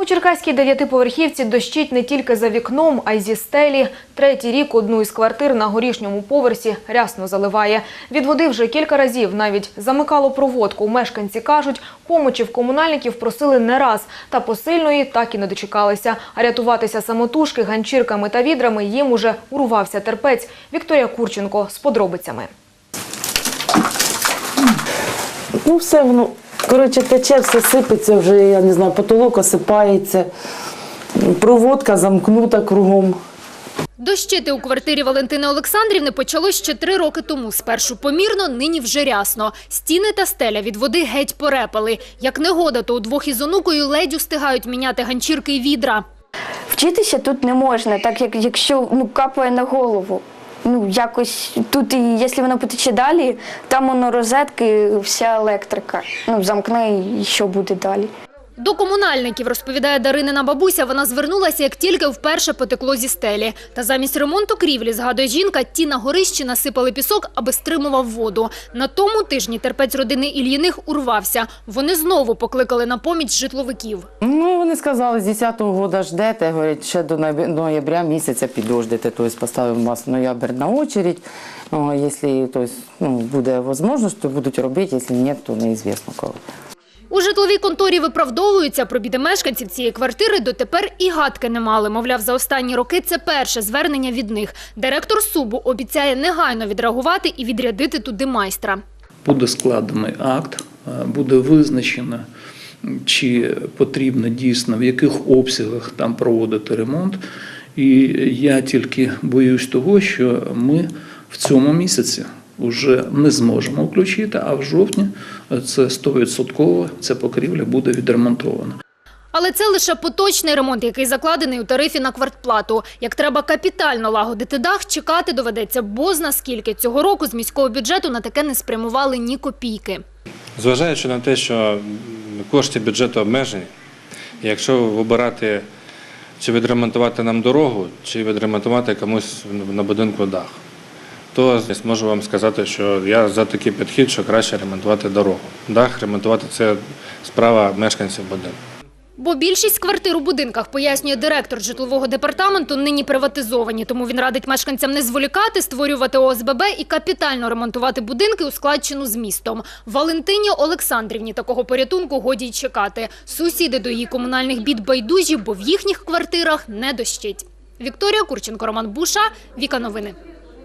У Черкаській дев'ятиповерхівці дощить не тільки за вікном, а й зі стелі. Третій рік одну із квартир на горішньому поверсі рясно заливає. Від води вже кілька разів навіть замикало проводку. Мешканці кажуть, помочі в комунальників просили не раз, та посильної так і не дочекалися. А рятуватися самотужки, ганчірками та відрами їм уже урвався терпець. Вікторія Курченко з подробицями. Ну, все воно, коротше, тече, все сипеться вже, я не знаю, потолок осипається, проводка замкнута кругом. Дощити у квартирі Валентини Олександрівни почалось ще три роки тому. Спершу помірно, нині вже рясно. Стіни та стеля від води геть порепали. Як негода, то удвох із онукою ледь устигають міняти ганчірки й відра. Вчитися тут не можна, так як якщо ну, капає на голову. Ну, якось тут, і якщо воно потече далі, там воно розетки, вся електрика. Ну, замкне і що буде далі. До комунальників, розповідає Даринина бабуся, вона звернулася, як тільки вперше потекло зі стелі. Та замість ремонту крівлі, згадує жінка, ті на горищі насипали пісок, аби стримував воду. На тому тижні терпець родини Ільїних урвався. Вони знову покликали на поміч житловиків. Ну, вони сказали, з 10-го года ждете, говорять, ще до ноября- місяця підождете, тобто поставимо вас ноябрь на очередь. Якщо ну, буде можливість, то будуть робити, якщо ні, то неізвісно коли. У житловій конторі виправдовуються про біди мешканців цієї квартири дотепер і гадки не мали. Мовляв, за останні роки це перше звернення від них. Директор СУБу обіцяє негайно відреагувати і відрядити туди майстра. буде складений акт, е, буде визначено, чи потрібно дійсно в яких обсягах там проводити ремонт. І я тільки боюсь того, що ми в цьому місяці вже не зможемо включити, а в жовтні це 100% ця покрівля буде відремонтована. Але це лише поточний ремонт, який закладений у тарифі на квартплату. Як треба капітально лагодити дах, чекати доведеться бозна скільки. Цього року з міського бюджету на таке не спрямували ні копійки. Зважаючи на те, що кошти бюджету обмежені, якщо вибирати чи відремонтувати нам дорогу, чи відремонтувати комусь на будинку дах, то можу вам сказати, що я за такий підхід, що краще ремонтувати дорогу. Дах ремонтувати це справа мешканців будинку. Бо більшість квартир у будинках, пояснює директор житлового департаменту, нині приватизовані. Тому він радить мешканцям не зволікати, створювати ОСББ і капітально ремонтувати будинки у складчину з містом. Валентині Олександрівні такого порятунку годі й чекати. Сусіди до її комунальних бід байдужі, бо в їхніх квартирах не дощить. Вікторія Курченко, Роман Буша, Віка Новини.